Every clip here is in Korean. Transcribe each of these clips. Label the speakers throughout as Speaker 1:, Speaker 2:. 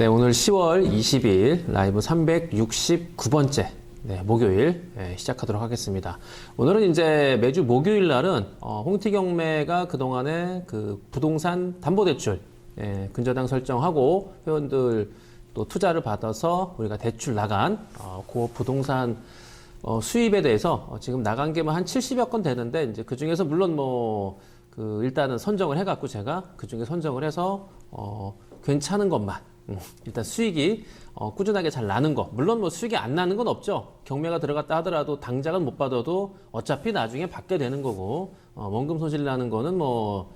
Speaker 1: 네, 오늘 10월 22일 라이브 369번째 네, 목요일 네, 시작하도록 하겠습니다. 오늘은 이제 매주 목요일 날은 어, 홍티 경매가 그동안에 그 부동산 담보대출 예, 근저당 설정하고 회원들 또 투자를 받아서 우리가 대출 나간 어, 그 부동산 어, 수입에 대해서 어, 지금 나간 게만 한 70여 건 되는데 이제 그 중에서 물론 뭐 그 일단은 선정을 해갖고 제가 그 중에 선정을 해서 어, 괜찮은 것만 음, 일단 수익이 어, 꾸준하게 잘 나는 거 물론 뭐 수익이 안 나는 건 없죠 경매가 들어갔다 하더라도 당장은 못 받아도 어차피 나중에 받게 되는 거고 어, 원금 손실 나는 거는 뭐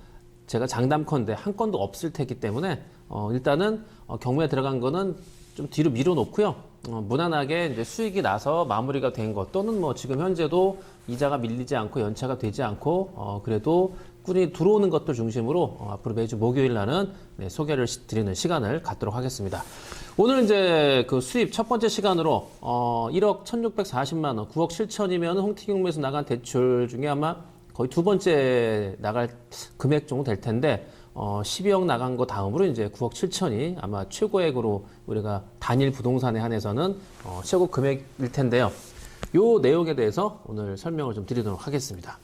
Speaker 1: 제가 장담컨대 한 건도 없을 테기 때문에 어, 일단은 어, 경매에 들어간 거는 좀 뒤로 밀어놓고요. 어, 무난하게 이제 수익이 나서 마무리가 된 것 또는 뭐 지금 현재도 이자가 밀리지 않고 연차가 되지 않고 어, 그래도 꾸준히 들어오는 것들 중심으로 어, 앞으로 매주 목요일 날은 네, 소개를 시- 드리는 시간을 갖도록 하겠습니다. 오늘 이제 그 수입 첫 번째 시간으로 어, 1억 1,640만 원, 9억 7천이면 홍티경매에서 나간 대출 중에 아마 거의 두 번째 나갈 금액 정도 될 텐데 어, 12억 나간 거 다음으로 이제 9억 7천이 아마 최고액으로 우리가 단일 부동산에 한해서는 어, 최고 금액일 텐데요. 요 내용에 대해서 오늘 설명을 좀 드리도록 하겠습니다.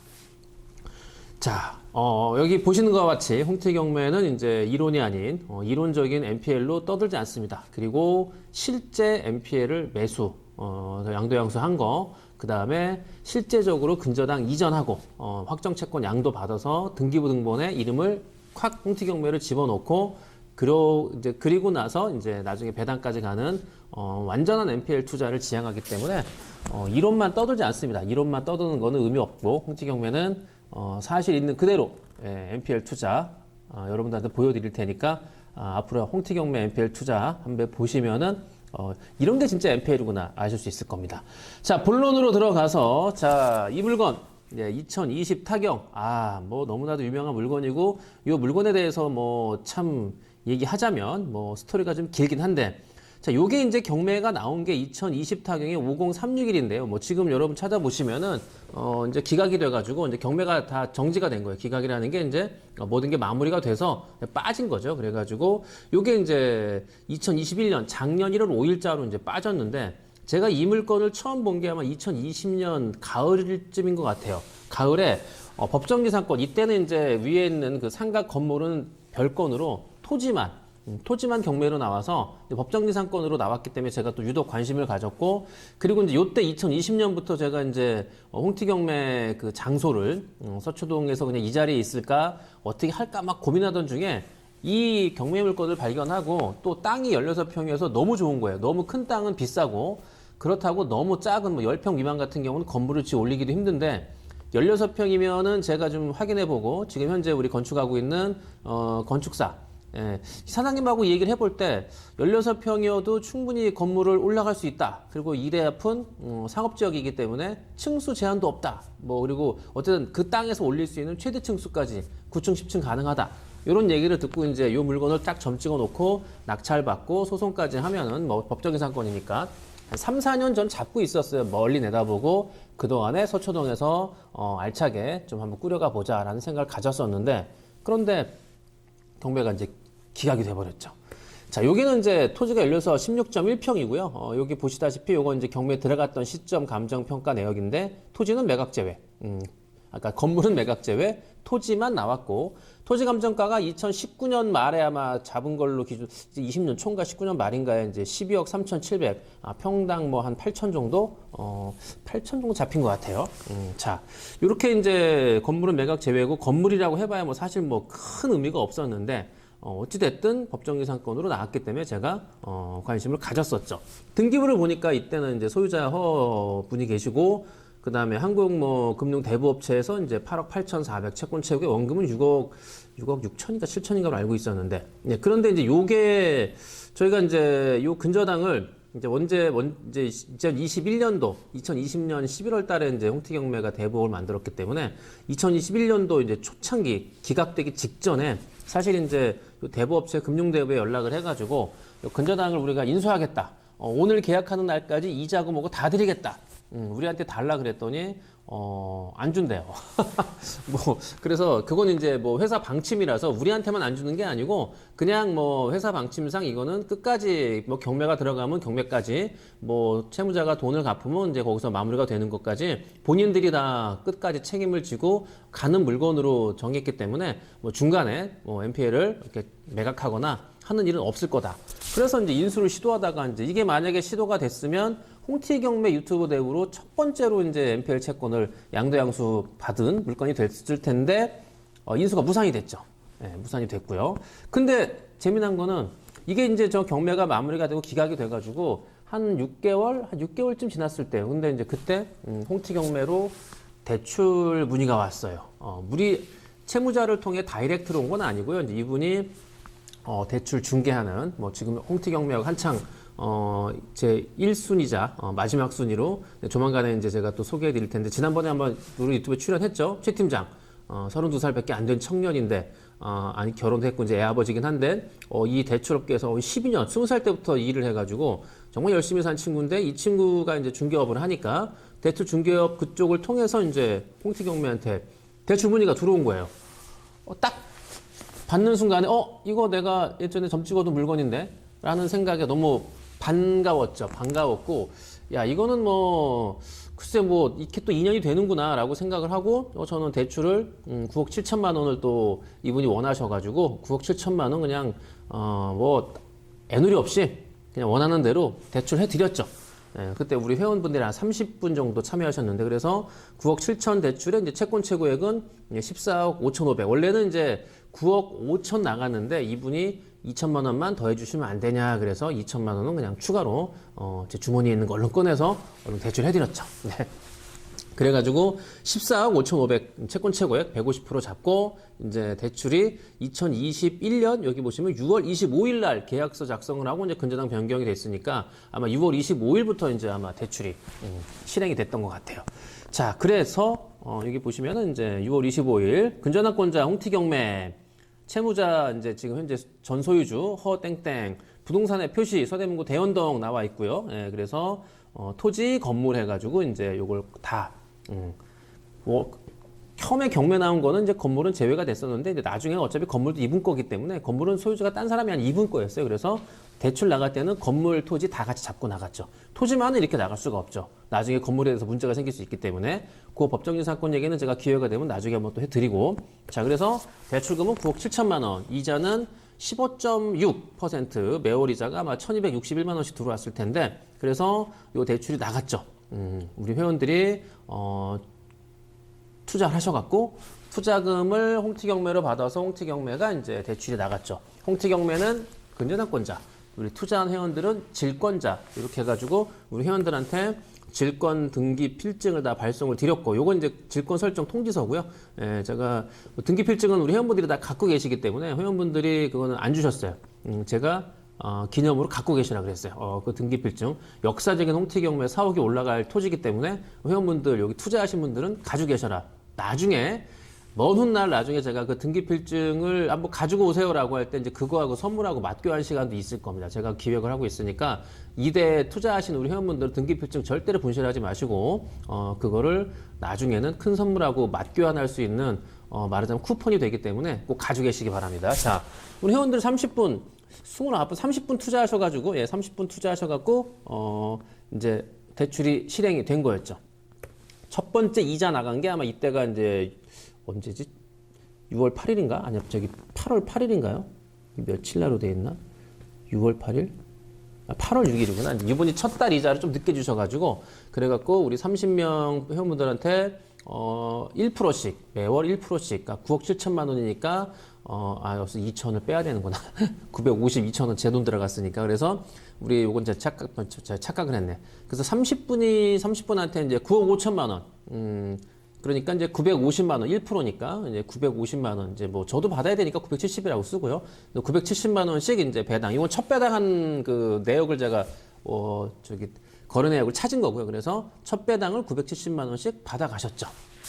Speaker 1: 자, 어, 여기 보시는 것과 같이 홍태 경매는 이제 이론이 아닌 어, 이론적인 NPL로 떠들지 않습니다. 그리고 실제 NPL을 매수, 어, 양도양수 한 거, 그 다음에 실제적으로 근저당 이전하고 어, 확정 채권 양도 받아서 등기부 등본에 이름을 확 홍태 경매를 집어넣고 그러 이제 그리고 나서 이제 나중에 배당까지 가는 어, 완전한 NPL 투자를 지향하기 때문에 어, 이론만 떠들지 않습니다. 이론만 떠드는 거는 의미 없고 홍티 경매는 어, 사실 있는 그대로 예, NPL 투자 어, 여러분들한테 보여드릴 테니까 아, 앞으로 홍티 경매 NPL 투자 한번 보시면은 어, 이런 게 진짜 NPL이구나 아실 수 있을 겁니다. 자 본론으로 들어가서 자 이 물건 예, 2020 타경 아 뭐 너무나도 유명한 물건이고 이 물건에 대해서 뭐 참 얘기하자면 뭐 스토리가 좀 길긴 한데 자 요게 이제 경매가 나온 게 2020 타경이 50361인데요. 뭐 지금 여러분 찾아보시면은 어 이제 기각이 돼가지고 이제 경매가 다 정지가 된 거예요. 기각이라는 게 이제 어, 모든 게 마무리가 돼서 빠진 거죠. 그래가지고 요게 이제 2021년 작년 1월 5일자로 이제 빠졌는데 제가 이 물건을 처음 본 게 아마 2020년 가을쯤인 것 같아요. 가을에 어, 법정지상권 이때는 이제 위에 있는 그 상가 건물은 별건으로 토지만 음, 토지만 경매로 나와서 이제 법정지상권으로 나왔기 때문에 제가 또 유독 관심을 가졌고 그리고 이제 요때 2020년부터 제가 이제 어, 홍티 경매 그 장소를 음, 서초동에서 그냥 이 자리에 있을까 어떻게 할까 막 고민하던 중에 이 경매 물건을 발견하고 또 땅이 16평이어서 너무 좋은 거예요. 너무 큰 땅은 비싸고 그렇다고 너무 작은 뭐 10평 미만 같은 경우는 건물을 지어 올리기도 힘든데 16평이면은 제가 좀 확인해 보고 지금 현재 우리 건축하고 있는 어, 건축사 예, 사장님하고 얘기를 해볼 때 16평이어도 충분히 건물을 올라갈 수 있다. 그리고 일의 앞은 어, 상업지역이기 때문에 층수 제한도 없다. 뭐 그리고 어쨌든 그 땅에서 올릴 수 있는 최대 층수까지 9층, 10층 가능하다. 이런 얘기를 듣고 이제 이 물건을 딱 점 찍어 놓고 낙찰받고 소송까지 하면은 뭐 법적인 상권이니까 한 3, 4년 전 잡고 있었어요. 멀리 내다보고 그동안에 서초동에서 어, 알차게 좀 한번 꾸려가 보자라는 생각을 가졌었는데 그런데 경매가 이제 기각이 돼버렸죠. 자, 여기는 이제 토지가 열려서 16.1평이고요. 어, 여기 보시다시피 요건 이제 경매에 들어갔던 시점 감정 평가 내역인데 토지는 매각 제외. 음, 아까 건물은 매각 제외, 토지만 나왔고 토지 감정가가 2019년 말에 아마 잡은 걸로 기준 이제 20년 초인가 19년 말인가에 이제 12억 3,700 아, 평당 뭐 한 8천 정도 어 8천 정도 잡힌 것 같아요. 음, 자 이렇게 이제 건물은 매각 제외고 건물이라고 해봐야 뭐 사실 뭐 큰 의미가 없었는데 어, 어찌됐든 법정기상권으로 나왔기 때문에 제가 어, 관심을 가졌었죠. 등기부를 보니까 이때는 이제 소유자 허 분이 계시고 그 다음에 한국 뭐 금융 대부업체에서 이제 8억 8,400 채권 채우고 원금은 6억 6억 6천인가 7천인가로 알고 있었는데 예, 그런데 이제 요게 저희가 이제 요 근저당을 이제 언제 원 이제 2021년도 2020년 11월 달에 이제 홍티 경매가 대부업을 만들었기 때문에 2021년도 이제 초창기 기각되기 직전에 사실 이제 요 대부업체 금융대부에 연락을 해가지고 요 근저당을 우리가 인수하겠다. 어, 오늘 계약하는 날까지 이자고 뭐고 다 드리겠다. 음, 우리한테 달라 그랬더니 어, 안 준대요. 뭐 그래서 그건 이제 뭐 회사 방침이라서 우리한테만 안 주는 게 아니고 그냥 뭐 회사 방침상 이거는 끝까지 뭐 경매가 들어가면 경매까지 뭐 채무자가 돈을 갚으면 이제 거기서 마무리가 되는 것까지 본인들이 다 끝까지 책임을 지고 가는 물건으로 정했기 때문에 뭐 중간에 뭐 NPL을 이렇게 매각하거나 하는 일은 없을 거다. 그래서 이제 인수를 시도하다가 이제 이게 만약에 시도가 됐으면 홍티경매 유튜브 대우로 첫 번째로 이제 NPL 채권을 양도양수 받은 물건이 됐을 텐데 어, 인수가 무산이 됐죠. 예, 무산이 됐고요. 근데 재미난 거는 이게 이제 저 경매가 마무리가 되고 기각이 돼가지고 한 6개월, 한 6개월쯤 지났을 때, 근데 이제 그때 음, 홍티경매로 대출 문의가 왔어요. 어, 물이 채무자를 통해 다이렉트로 온 건 아니고요. 이제 이분이 어, 대출 중개하는 뭐 지금 홍티경매가 한창 어, 제 1순위자 어, 마지막 순위로 네, 조만간에 이제 제가 또 소개해 드릴 텐데 지난번에 한번 우리 유튜브에 출연했죠. 최 팀장. 어, 32살밖에 안 된 청년인데 어, 아니 결혼도 했고 이제 애 아버지긴 한데 어, 이 대출업계에서 12년, 20살 때부터 일을 해가지고 정말 열심히 산 친구인데 이 친구가 이제 중개업을 하니까 대출 중개업 그쪽을 통해서 이제 홍티 경매한테 대출 문의가 들어온 거예요. 어, 딱 받는 순간에 어 이거 내가 예전에 점 찍어둔 물건인데 라는 생각에 너무 반가웠죠. 반가웠고 야 이거는 뭐 글쎄 뭐 이렇게 또 인연이 되는구나 라고 생각을 하고 어, 저는 대출을 음, 9억 7천만 원을 또 이분이 원하셔가지고 9억 7천만 원 그냥 어 뭐 애누리 없이 그냥 원하는 대로 대출해 드렸죠. 예, 그때 우리 회원분들이 한 30분 정도 참여하셨는데 그래서 9억 7천 대출에 이제 채권 최고액은 이제 14억 5천5백. 원래는 이제 9억 5천 나갔는데 이분이 2천만 원만 더해 주시면 안 되냐 그래서 2천만 원은 그냥 추가로 어, 제 주머니에 있는 거 얼른 꺼내서 얼른 대출해 드렸죠. 네. 그래가지고 14억 5,500 채권 최고액 150% 잡고 이제 대출이 2021년 여기 보시면 6월 25일 날 계약서 작성을 하고 이제 근저당 변경이 됐으니까 아마 6월 25일부터 이제 아마 대출이 음, 실행이 됐던 것 같아요. 자, 그래서 어, 여기 보시면은 이제 6월 25일 근저당권자 홍티경매 채무자 이제 지금 현재 전 소유주 허땡땡 부동산의 표시 서대문구 대연동 나와 있고요. 예, 그래서 어, 토지 건물 해가지고 이제 요걸 다 음, 뭐 처음에 경매 나온 거는 이제 건물은 제외가 됐었는데 이제 나중에 어차피 건물도 이분 거기 때문에 건물은 소유주가 딴 사람이 한 이분 거였어요. 그래서 대출 나갈 때는 건물 토지 다 같이 잡고 나갔죠. 토지만은 이렇게 나갈 수가 없죠. 나중에 건물에 대해서 문제가 생길 수 있기 때문에 그 법정진 사건 얘기는 제가 기회가 되면 나중에 한번 또 해드리고 자 그래서 대출금은 9억 7천만 원 이자는 15.6% 매월 이자가 아마 1,261만 원씩 들어왔을 텐데 그래서 요 대출이 나갔죠. 음, 우리 회원들이 어, 투자를 하셔갖고 투자금을 홍티경매로 받아서 홍티경매가 이제 대출이 나갔죠. 홍티경매는 근저당권자, 우리 투자한 회원들은 질권자 이렇게 해가지고 우리 회원들한테 질권 등기 필증을 다 발송을 드렸고 요건 이제 질권 설정 통지서고요. 예, 제가 등기 필증은 우리 회원분들이 다 갖고 계시기 때문에 회원분들이 그거는 안 주셨어요. 음, 제가 어, 기념으로 갖고 계시라 그랬어요. 어, 그 등기필증. 역사적인 홍티 경매 사옥이 올라갈 토지기 때문에 회원분들 여기 투자하신 분들은 가지고 계셔라. 나중에 먼 훗날 나중에 제가 그 등기필증을 한번 가지고 오세요라고 할 때 이제 그거하고 선물하고 맞교환 시간도 있을 겁니다. 제가 기획을 하고 있으니까 이대 투자하신 우리 회원분들 등기필증 절대로 분실하지 마시고 어 그거를 나중에는 큰 선물하고 맞교환할 수 있는 어 말하자면 쿠폰이 되기 때문에 꼭 가지고 계시기 바랍니다. 자, 우리 회원들 30분 29분, 30분 투자하셔가지고, 예, 30분 투자하셔갖고, 어, 이제 대출이 실행이 된 거였죠. 첫 번째 이자 나간 게 아마 이때가 이제, 언제지? 6월 8일인가? 아니, 저기 8월 8일인가요? 며칠 날로 돼 있나? 6월 8일? 아, 8월 6일이구나. 이분이 첫 달 이자를 좀 늦게 주셔가지고, 그래갖고 우리 30명 회원분들한테 어, 1%씩, 매월 1%씩, 그러니까 9억 7천만 원이니까, 어, 아, 여기서 2천을 빼야 되는구나. 952천원 제 돈 들어갔으니까. 그래서, 우리 요건 제 착각, 제가 착각을 했네. 그래서 30분이, 30분한테 이제 9억 5천만 원. 음, 그러니까 이제 950만 원, 1%니까 이제 950만 원 이제 뭐 저도 받아야 되니까 970이라고 쓰고요. 970만 원씩 이제 배당. 이건 첫 배당한 그 내역을 제가 어 저기 거래 내역을 찾은 거고요. 그래서 첫 배당을 970만 원씩 받아 가셨죠.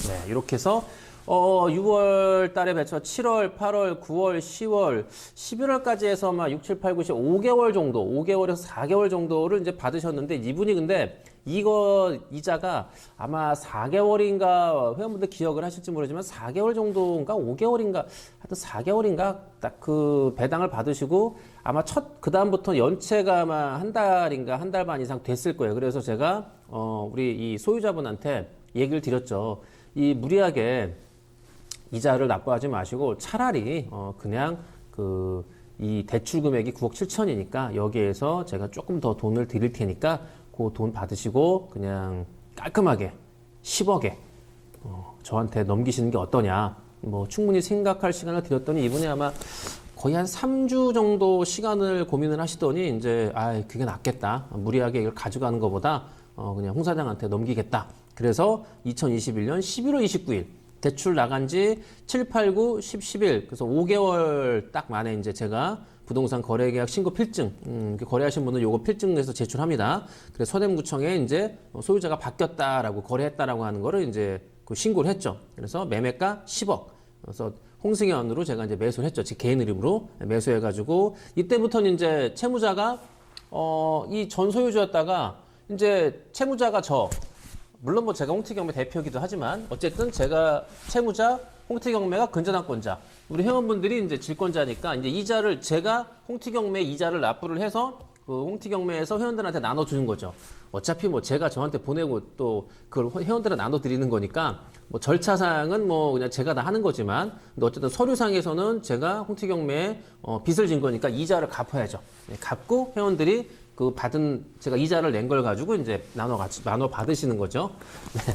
Speaker 1: 네, 이렇게 해서 어, 6월 달에 배쳐 7월, 8월, 9월, 10월, 11월까지 해서 막 6, 7, 8, 9, 10, 5개월 정도, 5개월에서 4개월 정도를 이제 받으셨는데 이분이 근데 이거 이자가 아마 4개월인가 회원분들 기억을 하실지 모르지만 4개월 정도인가 5개월인가 하여튼 4개월인가 딱 그 배당을 받으시고 아마 첫 그다음부터 연체가 아마 한 달인가 한 달 반 이상 됐을 거예요. 그래서 제가 어 우리 이 소유자분한테 얘기를 드렸죠. 이 무리하게 이자를 납부하지 마시고 차라리 어 그냥 그 이 대출 금액이 9억 7천이니까 여기에서 제가 조금 더 돈을 드릴 테니까 그 돈 받으시고 그냥 깔끔하게 10억에 어 저한테 넘기시는 게 어떠냐. 뭐 충분히 생각할 시간을 드렸더니 이분이 아마 거의 한 3주 정도 시간을 고민을 하시더니 이제 아 그게 낫겠다. 무리하게 이걸 가져가는 것보다 어 그냥 홍 사장한테 넘기겠다. 그래서 2021년 11월 29일 대출 나간 지 7, 8, 9, 10, 11 그래서 5개월 딱 만에 이제 제가 부동산 거래계약 신고 필증 음, 거래하신 분은 요거 필증에서 제출합니다. 그래서 서대문구청에 이제 소유자가 바뀌었다라고 거래했다라고 하는 거를 이제 그 신고를 했죠. 그래서 매매가 10억. 그래서 홍승현으로 제가 이제 매수를 했죠. 제 개인 이름으로 매수해가지고 이때부터는 이제 채무자가 어, 이 전 소유주였다가 이제 채무자가 저 물론 뭐 제가 홍티경매 대표기도 하지만 어쨌든 제가 채무자 홍티경매가 근저당권자 우리 회원분들이 이제 질권자니까 이제 이자를 제가 홍티경매 이자를 납부를 해서 그 홍티경매에서 회원들한테 나눠주는 거죠. 어차피 뭐 제가 저한테 보내고 또 그걸 회원들한테 나눠드리는 거니까 뭐 절차상은 뭐 그냥 제가 다 하는 거지만 근데 어쨌든 서류상에서는 제가 홍티경매에 어, 빚을 진 거니까 이자를 갚아야죠. 네, 갚고 회원들이 그 받은 제가 이자를 낸 걸 가지고 이제 나눠 같이 나눠 받으시는 거죠. 네.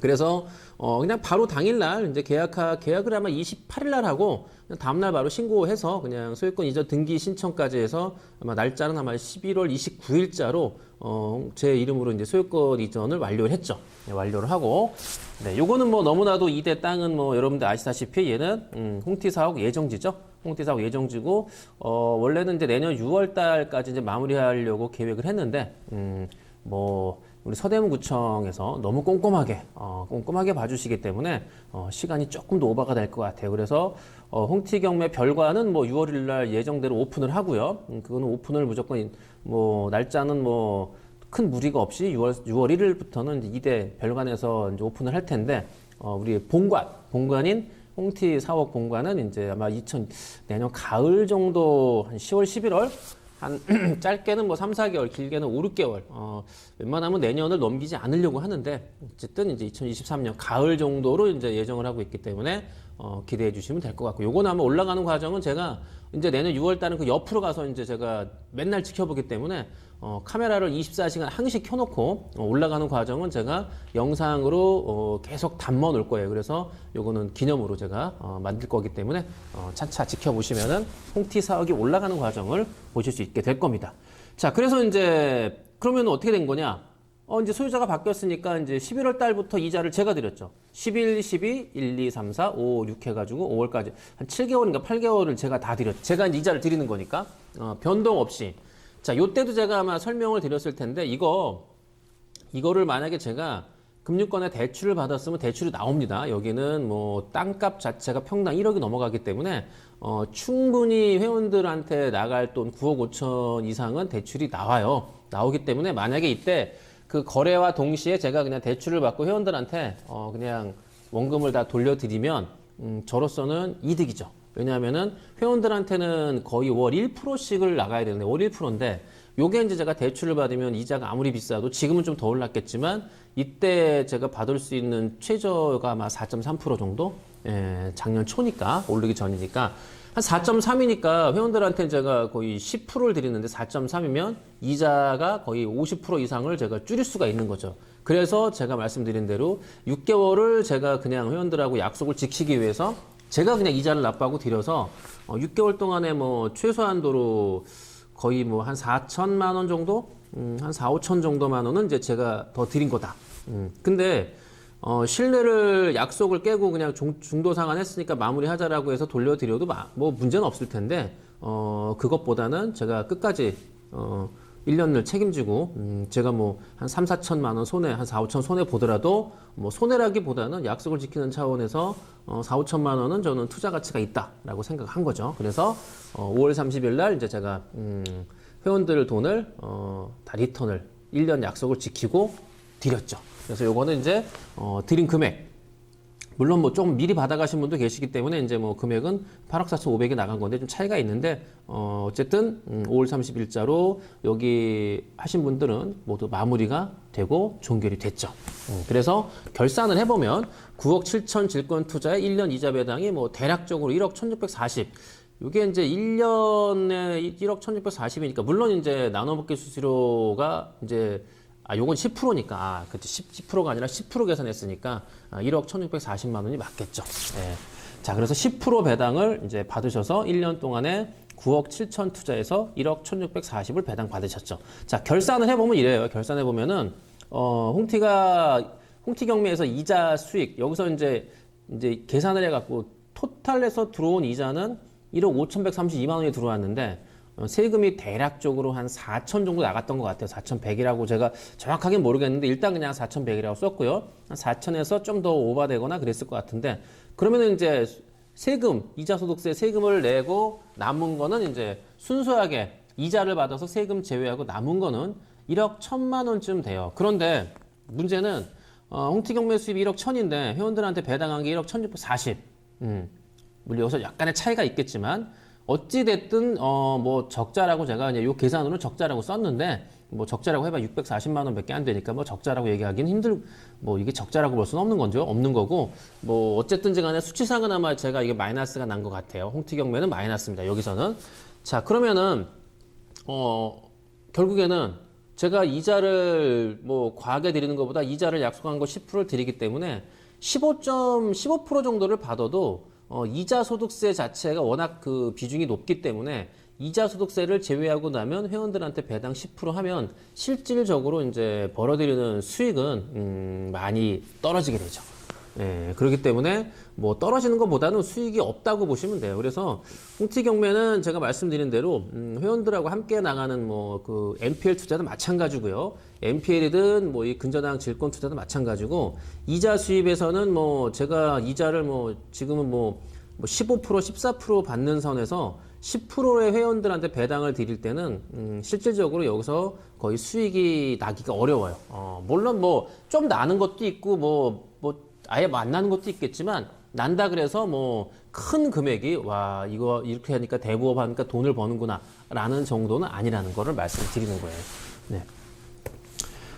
Speaker 1: 그래서 어 그냥 바로 당일날 이제 계약하 계약을 아마 28일 날 하고 다음날 바로 신고해서 그냥 소유권 이전 등기 신청까지 해서 아마 날짜는 아마 11월 29일자로 어 제 이름으로 이제 소유권 이전을 완료를 했죠. 네, 완료를 하고 네 요거는 뭐 너무나도 이대 땅은 뭐 여러분들 아시다시피 얘는 음, 홍티 사옥 예정지죠. 홍티 사옥 예정지고 어 원래는 이제 내년 6월 달까지 이제 마무리하려고 계획을 했는데 음뭐 우리 서대문구청에서 너무 꼼꼼하게 어, 꼼꼼하게 봐주시기 때문에 어, 시간이 조금 더 오버가 될 것 같아요. 그래서 어, 홍티경매 별관은 뭐 6월일날 예정대로 오픈을 하고요. 음, 그거는 오픈을 무조건 뭐 날짜는 뭐 큰 무리가 없이 6월 6월 1일부터는 이제 이대 별관에서 이제 오픈을 할 텐데 어, 우리 본관 본관인 홍티 사옥 본관은 이제 아마 2000 내년 가을 정도 한 10월 11월 한 짧게는 뭐 3, 4개월, 길게는 5, 6개월. 어, 웬만하면 내년을 넘기지 않으려고 하는데 어쨌든 이제 2023년 가을 정도로 이제 예정을 하고 있기 때문에 어, 기대해 주시면 될 것 같고 요거는 아마 올라가는 과정은 제가 이제 내년 6월 달은 그 옆으로 가서 이제 제가 맨날 지켜보기 때문에 어, 카메라를 24시간 항시 켜놓고 어, 올라가는 과정은 제가 영상으로 어, 계속 담아 놓을 거예요. 그래서 요거는 기념으로 제가 어, 만들 거기 때문에 어, 차차 지켜보시면은 홍티 사옥이 올라가는 과정을 보실 수 있게 될 겁니다. 자, 그래서 이제 그러면 어떻게 된 거냐? 어, 이제 소유자가 바뀌었으니까 이제 11월 달부터 이자를 제가 드렸죠. 11, 12, 1, 2, 3, 4, 5, 6 해가지고 5월까지 한 7개월인가 8개월을 제가 다 드렸죠. 제가 이제 이자를 드리는 거니까 어, 변동 없이. 자, 요때도 제가 아마 설명을 드렸을 텐데 이거 이거를 만약에 제가 금융권에 대출을 받았으면 대출이 나옵니다. 여기는 뭐 땅값 자체가 평당 1억이 넘어가기 때문에 어, 충분히 회원들한테 나갈 돈 9억 5천 이상은 대출이 나와요. 나오기 때문에 만약에 이때 그 거래와 동시에 제가 그냥 대출을 받고 회원들한테 어, 그냥 원금을 다 돌려드리면 음, 저로서는 이득이죠. 왜냐하면은 회원들한테는 거의 월 1%씩을 나가야 되는데 월 1%인데 요게 이제 제가 대출을 받으면 이자가 아무리 비싸도 지금은 좀 더 올랐겠지만 이때 제가 받을 수 있는 최저가 아마 4.3% 정도? 예, 작년 초니까 오르기 전이니까 한 4.3이니까 회원들한테 제가 거의 10%를 드리는데 4.3이면 이자가 거의 50% 이상을 제가 줄일 수가 있는 거죠. 그래서 제가 말씀드린 대로 6개월을 제가 그냥 회원들하고 약속을 지키기 위해서 제가 그냥 이자를 납부하고 드려서 어, 6개월 동안에 뭐 최소한도로 거의 뭐 한 4천만 원 정도, 음, 한 4, 5천 정도만 원은 이제 제가 더 드린 거다. 음, 근데 어, 신뢰를 약속을 깨고 그냥 중, 중도 상환했으니까 마무리하자라고 해서 돌려드려도 마, 뭐 문제는 없을 텐데 어, 그것보다는 제가 끝까지 어, 1년을 책임지고 음, 제가 뭐 한 3, 4천만 원 손해, 한 4, 5천 손해 보더라도 뭐 손해라기보다는 약속을 지키는 차원에서 어, 4, 5천만 원은 저는 투자 가치가 있다라고 생각한 거죠. 그래서 어, 5월 30일 날 이제 제가 음, 회원들 돈을 어, 다 리턴을 1년 약속을 지키고 드렸죠. 그래서 요거는 이제 어, 드린 금액 물론 뭐좀 미리 받아가신 분도 계시기 때문에 이제 뭐 금액은 8억 4,500이 나간 건데 좀 차이가 있는데 어 어쨌든 음 5월 30일자로 여기 하신 분들은 모두 마무리가 되고 종결이 됐죠. 음, 그래서 결산을 해보면 9억 7천 질권 투자에 1년 이자 배당이 뭐 대략적으로 1억 1,640. 이게 이제 1년에 1억 1,640이니까 물론 이제 나눠먹기 수수료가 이제 아, 요건 10%니까. 아, 그때 10, 10%가 아니라 10% 계산했으니까 아, 1억 1,640만 원이 맞겠죠. 예. 자, 그래서 10% 배당을 이제 받으셔서 1년 동안에 9억 7천 투자해서 1억 1,640을 배당 받으셨죠. 자, 결산을 해보면 이래요. 결산해 보면은 어, 홍티가 홍티 경매에서 이자 수익 여기서 이제 이제 계산을 해갖고 토탈에서 들어온 이자는 1억 5,132만 원이 들어왔는데 어, 세금이 대략적으로 한 4천 정도 나갔던 것 같아요. 4,100이라고 제가 정확하게 모르겠는데 일단 그냥 4,100이라고 썼고요. 한 4천에서 좀 더 오바되거나 그랬을 것 같은데 그러면은 이제 세금, 이자 소득세 세금을 내고 남은 거는 이제 순수하게 이자를 받아서 세금 제외하고 남은 거는 1억 1천만 원쯤 돼요. 그런데 문제는 어, 홍티경매 수입 1억 1천인데 회원들한테 배당한 게 1억 1,640. 음. 물론 여기서 약간의 차이가 있겠지만 어찌 됐든 어 뭐 적자라고 제가 이제 요 계산으로 적자라고 썼는데 뭐 적자라고 해봐 640만 원 밖에 안 되니까 뭐 적자라고 얘기하기는 힘들 뭐 이게 적자라고 볼 수는 없는 건죠 없는 거고 뭐 어쨌든지 간에 수치상은 아마 제가 이게 마이너스가 난 것 같아요. 홍티 경매는 마이너스입니다 여기서는. 자 그러면은 어 결국에는 제가 이자를 뭐 과하게 드리는 것보다 이자를 약속한 거 10%를 드리기 때문에 15.15% 정도를 받아도 어, 이자 소득세 자체가 워낙 그 비중이 높기 때문에 이자 소득세를 제외하고 나면 회원들한테 배당 10% 하면 실질적으로 이제 벌어들이는 수익은 음, 많이 떨어지게 되죠. 예, 그렇기 때문에 뭐 떨어지는 것보다는 수익이 없다고 보시면 돼요. 그래서 홍티 경매는 제가 말씀드린 대로 음, 회원들하고 함께 나가는 뭐 그 NPL 투자도 마찬가지고요. NPL이든 뭐 이 근저당 질권 투자도 마찬가지고 이자 수입에서는 뭐 제가 이자를 뭐 지금은 뭐, 뭐15% 14% 받는 선에서 10%의 회원들한테 배당을 드릴 때는 음, 실질적으로 여기서 거의 수익이 나기가 어려워요. 어, 물론 뭐 좀 나는 것도 있고 뭐, 뭐 아예 만나는 것도 있겠지만 난다 그래서 뭐 큰 금액이 와 이거 이렇게 하니까 대부업 하니까 돈을 버는구나 라는 정도는 아니라는 거를 말씀드리는 거예요. 네.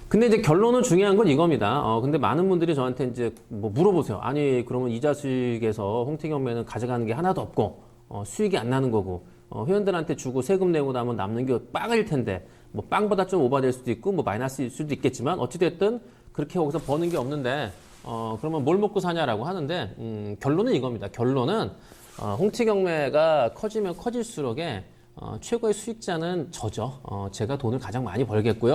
Speaker 1: 근데 이제 결론은 중요한 건 이겁니다. 어, 근데 많은 분들이 저한테 이제 뭐 물어보세요. 아니, 그러면 이자 수익에서 홍티경매는 가져가는 게 하나도 없고, 어, 수익이 안 나는 거고, 어, 회원들한테 주고 세금 내고 나면 남는 게 빵일 텐데, 뭐 빵보다 좀 오바될 수도 있고, 뭐 마이너스일 수도 있겠지만, 어찌됐든 그렇게 거기서 버는 게 없는데, 어, 그러면 뭘 먹고 사냐라고 하는데, 음, 결론은 이겁니다. 결론은, 어, 홍티 경매가 커지면 커질수록에, 어, 최고의 수익자는 저죠. 어, 제가 돈을 가장 많이 벌겠고요.